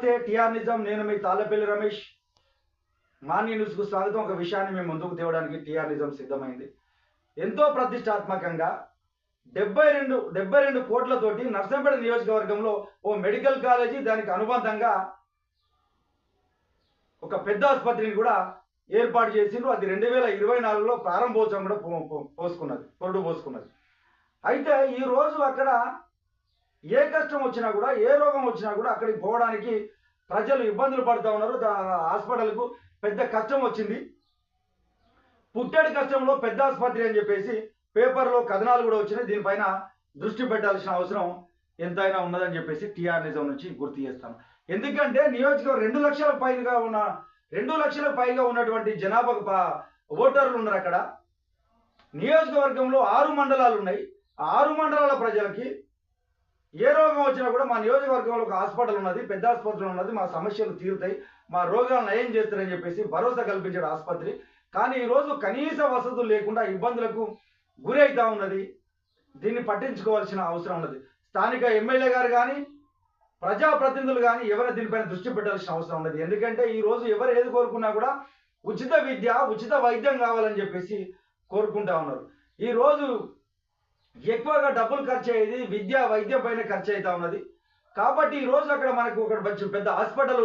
నమస్తే టిఆర్ నిజం నేను మీ తాళ్ళపల్లి రమేష్. మాన్య న్యూస్కు స్వాగతం. ఒక విషయాన్ని మేము ముందుకు తేవడానికి టిఆర్ నిజం సిద్ధమైంది. ఎంతో ప్రతిష్టాత్మకంగా డెబ్బై రెండు డెబ్బై రెండు కోట్లతోటి నర్సంపేట నియోజకవర్గంలో ఓ మెడికల్ కాలేజీ దానికి అనుబంధంగా ఒక పెద్ద ఆసుపత్రిని కూడా ఏర్పాటు చేసిండ్రు. అది రెండు వేల ఇరవై నాలుగులో ప్రారంభోత్సవం కూడా పో- పోసుకున్నది పొరుడు పోసుకున్నది. అయితే ఈ రోజు అక్కడ ఏ కష్టం వచ్చినా కూడా ఏ రోగం వచ్చినా కూడా అక్కడికి పోవడానికి ప్రజలు ఇబ్బందులు పడుతూ ఉన్నారు. దా- హాస్పిటల్కు పెద్ద కష్టం వచ్చింది. పుట్టాడి కష్టంలో పెద్ద ఆసుపత్రి అని చెప్పేసి పేపర్లో కథనాలు కూడా వచ్చినాయి. దీనిపైన దృష్టి పెట్టాల్సిన అవసరం ఎంతైనా ఉన్నదని చెప్పేసి టీఆర్ నిజం నుంచి గుర్తు చేస్తాను. ఎందుకంటే నియోజకవర్గం రెండు లక్షల పైగా ఉన్న రెండు లక్షల పైగా ఉన్నటువంటి జనాభా ప- ఓటర్లు ఉన్నారు అక్కడ. నియోజకవర్గంలో ఆరు మండలాలు ఉన్నాయి. ఆరు మండలాల ప్రజలకి ఏ రోగం వచ్చినా కూడా మా నియోజకవర్గంలో ఒక హాస్పిటల్ ఉన్నది పెద్ద ఆసుపత్రి ఉన్నది మా సమస్యలు తీరుతాయి మా రోగాలు నయం చేస్తారని చెప్పేసి భరోసా కల్పించాడు ఆసుపత్రి. కానీ ఈరోజు కనీస వసతులు లేకుండా ఇబ్బందులకు గురి అవుతా ఉన్నది. దీన్ని పట్టించుకోవాల్సిన అవసరం ఉన్నది. స్థానిక ఎమ్మెల్యే గారు కానీ ప్రజాప్రతినిధులు కానీ ఎవరైనా దీనిపైన దృష్టి పెట్టాల్సిన అవసరం ఉన్నది. ఎందుకంటే ఈ రోజు ఎవరు ఏది కోరుకున్నా కూడా ఉచిత విద్య ఉచిత వైద్యం కావాలని చెప్పేసి కోరుకుంటా ఉన్నారు. ఈ రోజు ఎక్కువగా డబ్బులు ఖర్చు అయ్యేది విద్య వైద్యం పైన ఖర్చు అవుతా ఉన్నది. కాబట్టి ఈరోజు రోజు అక్కడ మనకు ఒక మంచి పెద్ద హాస్పిటల్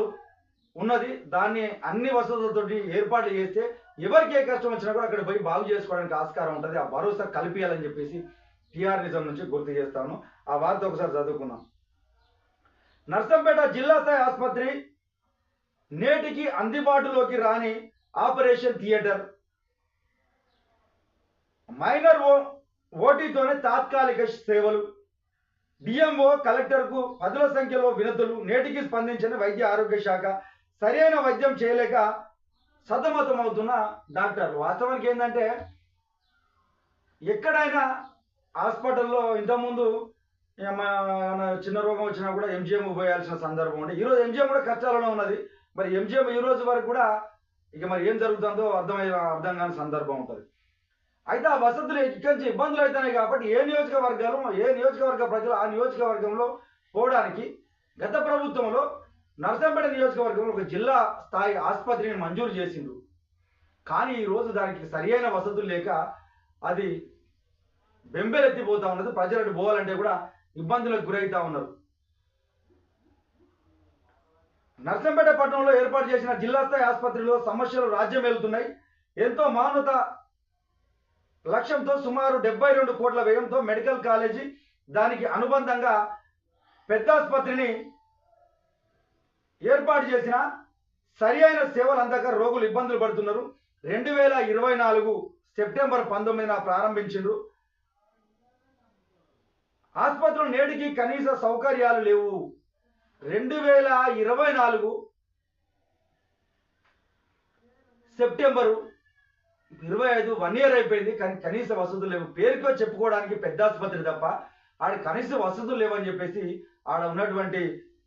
ఉన్నది. దాన్ని అన్ని వసతులతోటి ఏర్పాట్లు చేస్తే ఎవరికి ఏ కష్టం వచ్చినా కూడా అక్కడ పోయి బాగు చేసుకోవడానికి ఆస్కారం ఉంటుంది. ఆ భరోసా కల్పించాలని చెప్పేసి టిఆర్ నిజం నుంచి గుర్తు చేస్తాను. ఆ వార్త ఒకసారి చదువుకున్నాం నర్సంపేట జిల్లా స్థాయి ఆసుపత్రి నేటికి అందుబాటులోకి రాని ఆపరేషన్ థియేటర్. మైనర్ ఓ ఓటీతోనే తాత్కాలిక సేవలు డిఎంఓ కలెక్టర్కు పదుల సంఖ్యలో వినతులు నేటికి స్పందించిన వైద్య ఆరోగ్య శాఖ సరైన వైద్యం చేయలేక సతమతమవుతున్న డాక్టర్లు. వాస్తవానికి ఏంటంటే ఎక్కడైనా హాస్పిటల్లో ఇంతకుముందు చిన్న రోగం వచ్చినా కూడా ఎంజిఎం పోయాల్సిన సందర్భం ఉండే. ఈరోజు ఎంజిఎం కూడా కష్టాలలో ఉన్నది. మరి ఎంజిఎం ఈ రోజు వరకు కూడా ఇక మరి ఏం జరుగుతుందో అర్థమయ్యే అర్థం కాని సందర్భం ఉంటుంది. అయితే ఆ వసతులు ఇక్కడి నుంచి ఇబ్బందులు అవుతున్నాయి కాబట్టి ఏ నియోజకవర్గాలు ఏ నియోజకవర్గ ప్రజలు ఆ నియోజకవర్గంలో పోవడానికి గత ప్రభుత్వంలో నర్సంపేట నియోజకవర్గంలో ఒక జిల్లా స్థాయి ఆసుపత్రిని మంజూరు చేసిండు కానీ ఈ రోజు దానికి సరియైన వసతులు లేక అది బెంబెలెత్తిపోతూ ఉన్నది. ప్రజలకు పోవాలంటే కూడా ఇబ్బందులకు గురవుతా ఉన్నారు. నర్సంపేట పట్టణంలో ఏర్పాటు చేసిన జిల్లా స్థాయి ఆసుపత్రిలో సమస్యలు రాజ్యం వెళ్తున్నాయి. ఎంతో మానవత లక్ష్యంతో సుమారు డెబ్బై రెండు కోట్ల వ్యయంతో మెడికల్ కాలేజీ దానికి అనుబంధంగా పెద్ద ఆసుపత్రిని ఏర్పాటు చేసిన సరి అయిన సేవలు అందక రోగులు ఇబ్బందులు పడుతున్నారు. రెండు వేల ఇరవై నాలుగు సెప్టెంబర్ పంతొమ్మిదిన ప్రారంభించిండ్రు. ఆసుపత్రులు నేటికి కనీస సౌకర్యాలు లేవు. రెండు వేల ఇరవై నాలుగు సెప్టెంబరు ఇరవై ఐదు వన్ ఇయర్ అయిపోయింది కానీ కనీస వసతులు లేవు. పేరుకో చెప్పుకోవడానికి పెద్ద ఆసుపత్రి తప్ప ఆడ కనీస వసతులు లేవని చెప్పేసి ఆడ ఉన్నటువంటి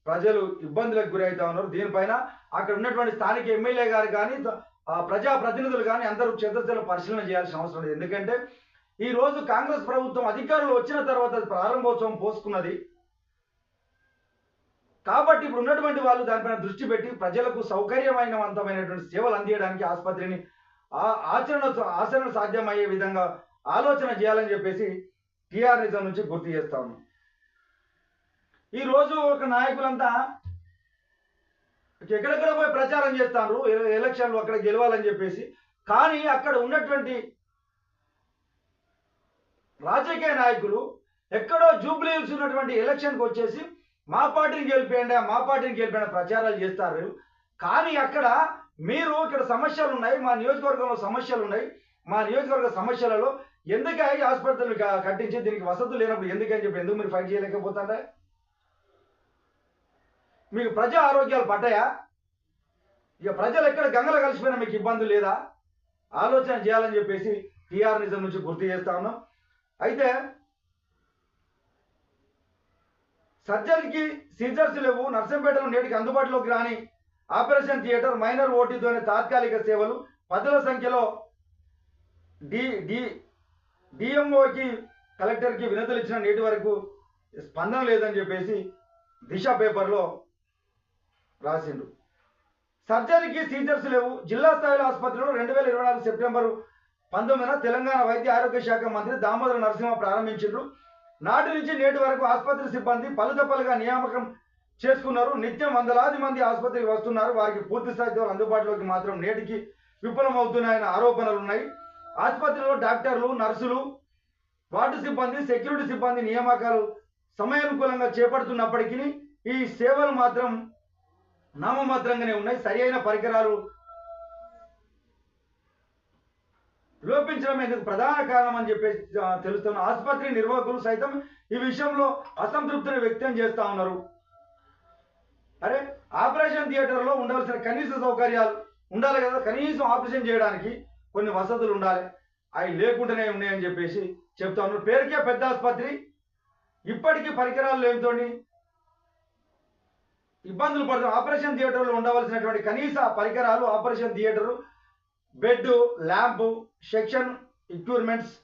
ప్రజలు ఇబ్బందులకు గురవుతా ఉన్నారు. దీనిపైన అక్కడ ఉన్నటువంటి స్థానిక ఎమ్మెల్యే గారు కానీ ప్రజా ప్రతినిధులు కానీ అందరూ క్షేత్రస్థల పరిశీలన చేయాల్సిన అవసరం లేదు. ఎందుకంటే ఈ రోజు కాంగ్రెస్ ప్రభుత్వం అధికారులు వచ్చిన తర్వాత ప్రారంభోత్సవం పోసుకున్నది. కాబట్టి ఇప్పుడు ఉన్నటువంటి వాళ్ళు దానిపైన దృష్టి పెట్టి ప్రజలకు సౌకర్యమైనవంతమైనటువంటి సేవలు అందించడానికి ఆసుపత్రిని ఆ- ఆచరణ ఆచరణ సాధ్యమయ్యే విధంగా ఆలోచన చేయాలని చెప్పేసి టీఆర్ నిజం నుంచి గుర్తు చేస్తా ఉన్నాం. ఈ రోజు ఒక నాయకులంతా ఎక్కడెక్కడ పోయి ప్రచారం చేస్తారు ఎలక్షన్లు అక్కడ గెలవాలని చెప్పేసి కానీ అక్కడ ఉన్నటువంటి రాజకీయ నాయకులు ఎక్కడో జూబ్లీహిల్స్ ఉన్నటువంటి ఎలక్షన్కి వచ్చేసి మా పార్టీని గెలిపేయండి మా పార్టీని గెలిపేయండి ప్రచారాలు చేస్తారు. కానీ అక్కడ మీరు ఇక్కడ సమస్యలు ఉన్నాయి మా నియోజకవర్గంలో సమస్యలు ఉన్నాయి మా నియోజకవర్గ సమస్యలలో ఎందుకు ఆసుపత్రులు కట్టించి దీనికి వసతులు లేనప్పుడు ఎందుకని చెప్పి ఎందుకు మీరు ఫైట్ చేయలేకపోతారా? మీకు ప్రజా ఆరోగ్యాలు పడ్డాయా? ఇక ప్రజలు ఎక్కడ గంగలో కలిసిపోయినా మీకు ఇబ్బంది లేదా? ఆలోచన చేయాలని చెప్పేసి టీఆర్ నిజం నుంచి గుర్తు చేస్తా ఉన్నాం. అయితే సర్జరీకి సీజర్స్ లేవు నర్సంపేటలో నేటికి అందుబాటులోకి రాని ఆపరేషన్ థియేటర్ మైనర్ ఓటీతోనే తాత్కాలిక సేవలు పదుల సంఖ్యలో డి డి డిఎంఓకి కలెక్టర్కి వినతులు ఇచ్చిన నేటి వరకు స్పందన లేదని చెప్పేసి దిశ పేపర్లో రాసిండు సర్జరీకి సీజర్స్ లేవు. జిల్లా స్థాయిలో ఆసుపత్రిలో రెండు వేల ఇరవై నాలుగు సెప్టెంబర్ పంతొమ్మిదిన తెలంగాణ వైద్య ఆరోగ్య శాఖ మంత్రి దామోదర నరసింహ ప్రారంభించారు నాటి నుంచి నేటి వరకు ఆసుపత్రి సిబ్బంది పలుదపలుగా నియామకం చేసుకున్నారు. నిత్యం వందలాది మంది ఆసుపత్రికి వస్తున్నారు. వారికి పూర్తి స్థాయితో అందుబాటులోకి మాత్రం నేటికి విఫలమవుతున్నాయన్న ఆరోపణలు ఉన్నాయి ఆసుపత్రిలో డాక్టర్లు నర్సులు వార్డు సిబ్బంది సెక్యూరిటీ సిబ్బంది నియామకాలు సమయానుకూలంగా చేపడుతున్నప్పటికీ ఈ సేవలు మాత్రం నామమాత్రంగానే ఉన్నాయి. సరి అయిన పరికరాలు లోపించడం ఎందుకు ప్రధాన కారణం అని చెప్పేసి తెలుస్తున్న ఆసుపత్రి నిర్వాహకులు సైతం ఈ విషయంలో అసంతృప్తిని వ్యక్తం చేస్తా ఉన్నారు. అరే ఆపరేషన్ థియేటర్లో ఉండవలసిన కనీస సౌకర్యాలు ఉండాలి కదా. కనీసం ఆపరేషన్ చేయడానికి కొన్ని వసతులు ఉండాలి. అవి లేకుండానే ఉన్నాయని చెప్పేసి చెప్తా ఉన్నారు పేరుకే పెద్ద ఆసుపత్రి. ఇప్పటికీ పరికరాలు లేనితోని ఇబ్బందులు పడుతున్నాం ఆపరేషన్ థియేటర్లో ఉండవలసినటువంటి కనీస పరికరాలు operation theatre bed lamp section equipments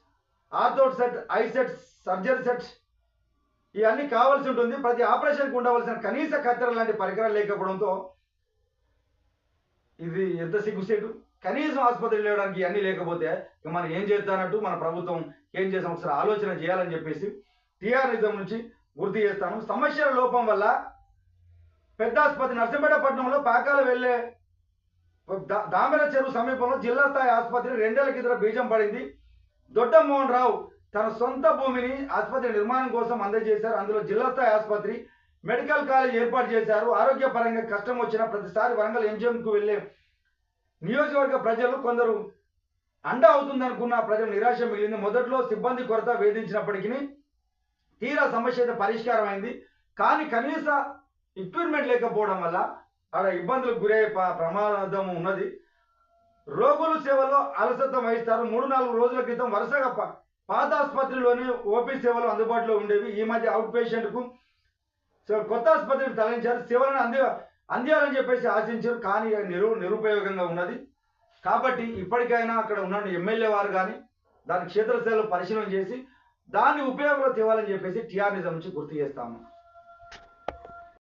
ఆర్థోడ్ set eye sets surgery sets ఇవన్నీ కావాల్సి ఉంటుంది. ప్రతి ఆపరేషన్కి ఉండవలసిన కనీస కత్తెర లాంటి పరికరాలు లేకపోవడంతో ఇది ఎంత సిగ్గుసేటు కనీసం ఆసుపత్రి లేవడానికి ఇవన్నీ లేకపోతే ఇక మనం ఏం చేస్తానట్టు మన ప్రభుత్వం ఏం చేసాం ఒకసారి ఆలోచన చేయాలని చెప్పేసి టీఆర్ నిజం నుంచి గుర్తు చేస్తాను. సమస్యల లోపం వల్ల పెద్ద ఆసుపత్రి నర్సింపేటపట్నంలో పాకాలు వెళ్ళే దామెర చెరువు సమీపంలో జిల్లా స్థాయి ఆసుపత్రి రెండేళ్ళ కింద బీజం పడింది. దొడ్డ మోహన్ రావు తన సొంత భూమిని ఆసుపత్రి నిర్మాణం కోసం అందజేశారు. అందులో జిల్లా స్థాయి ఆసుపత్రి మెడికల్ కాలేజ్ ఏర్పాటు చేశారు. ఆరోగ్యపరంగా కష్టం వచ్చిన ప్రతిసారి వరంగల్ ఎంజిఎంకు వెళ్ళే నియోజకవర్గ ప్రజలు కొందరు అండ అవుతుందనుకున్న ప్రజలు నిరాశ మిగిలింది. మొదట్లో సిబ్బంది కొరత వేధించినప్పటికీ తీరా సమస్య అయితే పరిష్కారం అయింది కానీ కనీస ఎక్విప్మెంట్ లేకపోవడం వల్ల ఆడ ఇబ్బందులకు గురయ్యే ప్రమాదం ఉన్నది. రోగులు సేవలో అలసత్వం వహిస్తారు. మూడు నాలుగు రోజుల క్రితం వరుసగా పాత ఆసుపత్రిలోని ఓపీ సేవలు అందుబాటులో ఉండేవి. ఈ మధ్య అవుట్ పేషెంట్కు సో కొత్త ఆసుపత్రికి తరలించారు. సేవలను అంది అందియాలని చెప్పేసి ఆశించారు. కానీ నిరు నిరుపయోగంగా ఉన్నది. కాబట్టి ఇప్పటికైనా అక్కడ ఉన్న ఎమ్మెల్యే వారు కానీ దాని క్షేత్రస్థాయిలో పరిశీలన చేసి దాన్ని ఉపయోగంలో తేవాలని చెప్పేసి టీఆర్ నిజం నుంచి గుర్తు చేస్తాము.